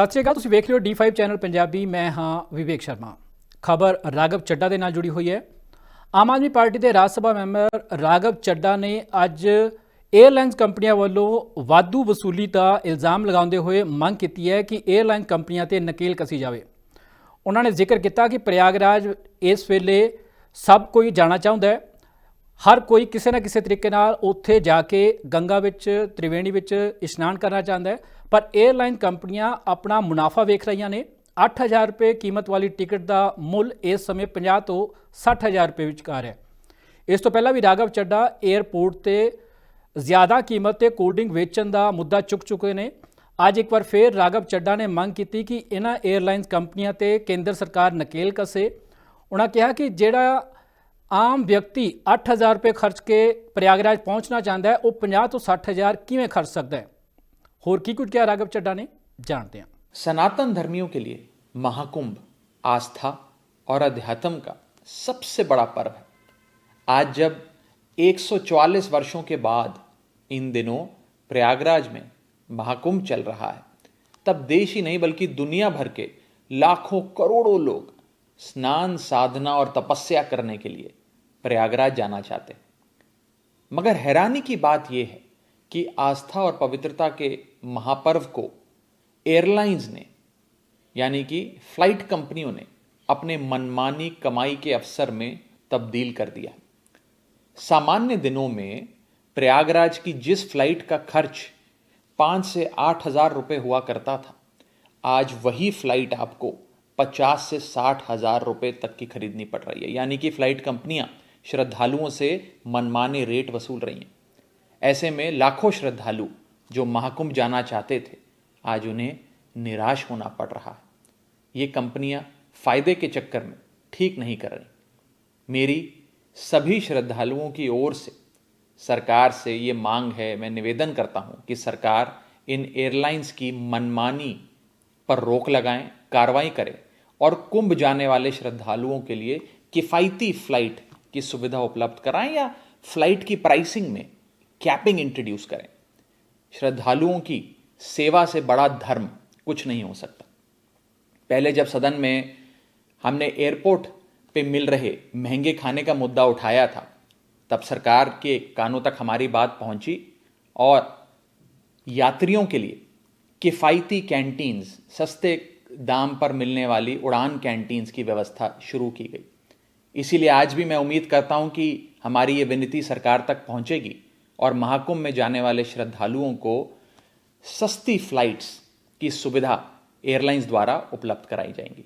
ਸਤਿ ਸ਼੍ਰੀ ਅਕਾਲ, ਤੁਸੀਂ ਵੇਖ ਰਹੇ ਹੋ D5 ਚੈਨਲ ਪੰਜਾਬੀ, ਮੈਂ ਹਾਂ ਵਿਵੇਕ ਸ਼ਰਮਾ। ਖਬਰ ਰਾਗਵ ਚੱਡਾ ਦੇ ਨਾਲ ਜੁੜੀ ਹੋਈ ਹੈ। ਆਮ ਆਦਮੀ ਪਾਰਟੀ ਦੇ ਰਾਜ ਸਭਾ ਮੈਂਬਰ ਰਾਗਵ ਚੱਡਾ ਨੇ ਅੱਜ 에ਅਰਲਾਈਨਸ ਕੰਪਨੀਆਂ ਵੱਲੋਂ ਵਾਧੂ ਵਸੂਲੀ ਦਾ ਇਲਜ਼ਾਮ ਲਗਾਉਂਦੇ ਹੋਏ ਮੰਗ ਕੀਤੀ ਹੈ ਕਿ 에ਅਰਲਾਈਨ ਕੰਪਨੀਆਂ ਤੇ ਨਕੇਲ ਕਸੀ ਜਾਵੇ। ਉਹਨਾਂ ਨੇ ਜ਼ਿਕਰ ਕੀਤਾ ਕਿ ਪ੍ਰਯਾਗਰਾਜ ਇਸ ਵੇਲੇ ਸਭ ਕੋਈ ਜਾਣਾ ਚਾਹੁੰਦਾ ਹੈ। ਹਰ ਕੋਈ ਕਿਸੇ ਨਾ ਕਿਸੇ ਤਰੀਕੇ ਨਾਲ ਉੱਥੇ ਜਾ ਕੇ ਗੰਗਾ ਵਿੱਚ, ਤ੍ਰਿਵੇਣੀ ਵਿੱਚ ਇਸ਼ਨਾਨ ਕਰਨਾ ਚਾਹੁੰਦਾ ਹੈ। ਪਰ 에ਅਰਲਾਈਨ ਕੰਪਨੀਆਂ ਆਪਣਾ ਮੁਨਾਫਾ ਵੇਖ ਰਹੀਆਂ ਨੇ। 8000 ਰੁਪਏ ਕੀਮਤ ਵਾਲੀ ਟਿਕਟ ਦਾ ਮੁੱਲ ਇਸ ਸਮੇਂ 50 ਤੋਂ 60000 ਰੁਪਏ ਵਿਚਕਾਰ ਹੈ। ਇਸ ਤੋਂ ਪਹਿਲਾਂ ਵੀ ਰਾਘਵ ਚੱਡਾ 에ਅਰਪੋਰਟ ਤੇ ਜ਼ਿਆਦਾ ਕੀਮਤ ਤੇ ਕੋਲਡ ਵੇਚਣ ਦਾ ਮੁੱਦਾ ਚੁੱਕ ਚੁੱਕੇ ਨੇ। ਅੱਜ ਇੱਕ ਵਾਰ ਫੇਰ ਰਾਗਵ ਚੱਡਾ ਨੇ ਮੰਗ ਕੀਤੀ ਕਿ ਇਹਨਾਂ 에ਅਰਲਾਈਨਸ ਕੰਪਨੀਆਂ ਤੇ ਕੇਂਦਰ ਸਰਕਾਰ ਨਕੇਲ ਕਸੇ। ਉਹਨਾਂ ਕਿਹਾ ਕਿ ਜਿਹੜਾ ਆਮ ਵਿਅਕਤੀ 8000 ਰੁਪਏ ਖਰਚ ਕੇ ਪ੍ਰਯਾਗਰਾਜ ਪਹੁੰਚਣਾ ਚਾਹੁੰਦਾ ਹੈ, ਉਹ 50 ਤੋਂ 60000 ਕਿਵੇਂ ਖਰਚ ਸਕਦਾ ਹੈ? ਹੋਰ ਕੀ ਕੁਝ ਕਿਹਾ ਰਾਘਵ ਚੱਡਾ ਨੇ ਜਾਣਦੇ ਹਾਂ सनातन धर्मियों के लिए महाकुंभ आस्था और अध्यात्म का सबसे बड़ा पर्व है आज जब 144 वर्षों के बाद इन दिनों प्रयागराज में महाकुंभ चल रहा है तब देश ही नहीं बल्कि दुनिया भर के लाखों करोड़ों लोग स्नान साधना और तपस्या करने के लिए प्रयागराज जाना चाहते हैं मगर हैरानी की बात यह है कि आस्था और पवित्रता के महापर्व को एयरलाइंस ने, यानी कि फ़्लाइट कंपनियों ने अपने मनमानी कमाई के अवसर में तब्दील कर दिया। सामान्य दिनों में प्रयागराज की जिस फ़्लाइट का खर्च पाँच से आठ हज़ार रुपये हुआ करता था, आज वही फ़्लाइट आपको पचास से साठ हज़ार रुपये तक की खरीदनी पड़ रही है। यानी कि फ़्लाइट कंपनियाँ श्रद्धालुओं से मनमाने रेट वसूल रही हैं। ऐसे में लाखों श्रद्धालु जो महाकुंभ जाना चाहते थे, आज उन्हें निराश होना पड़ रहा है। ये कंपनियाँ फ़ायदे के चक्कर में ठीक नहीं कर रही। मेरी सभी श्रद्धालुओं की ओर से, सरकार से ये मांग है, मैं निवेदन करता हूँ कि सरकार इन एयरलाइंस की मनमानी पर रोक लगाएँ, कार्रवाई करें और कुंभ जाने वाले श्रद्धालुओं के लिए किफ़ायती फ़्लाइट की सुविधा उपलब्ध कराएँ या फ़्लाइट की प्राइसिंग में कैपिंग इंट्रोड्यूस करें। श्रद्धालुओं की सेवा से बड़ा धर्म कुछ नहीं हो सकता। पहले जब सदन में हमने एयरपोर्ट पे मिल रहे महँगे खाने का मुद्दा उठाया था, तब सरकार के कानों तक हमारी बात पहुँची और यात्रियों के लिए किफ़ायती कैंटीन्स, सस्ते दाम पर मिलने वाली उड़ान कैंटीन्स की व्यवस्था शुरू की गई। इसीलिए आज भी मैं उम्मीद करता हूँ कि हमारी ये विनती सरकार तक पहुंचेगी। और महाकुंभ में जाने वाले श्रद्धालुओं को सस्ती फ्लाइट्स की सुविधा एयरलाइंस द्वारा उपलब्ध कराई जाएंगी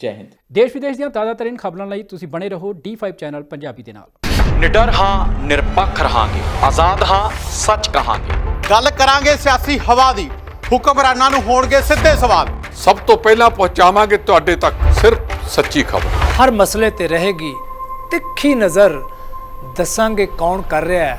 जय हिंद ਦੇਸ਼ ਵਿਦੇਸ਼ ਦੀਆਂ ਤਾਜ਼ਾ ਤਰੀਨ ਖਬਰਾਂ ਲਈ ਤੁਸੀਂ ਬਣੇ ਰਹੋ D5 ਚੈਨਲ ਪੰਜਾਬੀ ਦੇ ਨਾਲ ਨਿਡਰ ਹਾਂ ਨਿਰਪੱਖ ਰਹਾਂਗੇ ਆਜ਼ਾਦ ਹਾਂ ਸੱਚ ਕਹਾਂਗੇ ਗੱਲ ਕਰਾਂਗੇ ਸਿਆਸੀ ਹਵਾ ਦੀ ਹੁਕਮਰਾਨਾਂ ਨੂੰ ਹੋਣਗੇ ਸਿੱਧੇ ਸਵਾਲ ਸਭ ਤੋਂ ਪਹਿਲਾਂ ਪਹੁੰਚਾਵਾਂਗੇ ਤੁਹਾਡੇ ਤੱਕ ਸਿਰਫ ਸੱਚੀ ਖਬਰ ਹਰ ਮਸਲੇ ਤੇ ਰਹੇਗੀ ਤਿੱਖੀ ਨਜ਼ਰ ਦੱਸਾਂਗੇ ਕੌਣ ਕਰ ਰਿਹਾ ਹੈ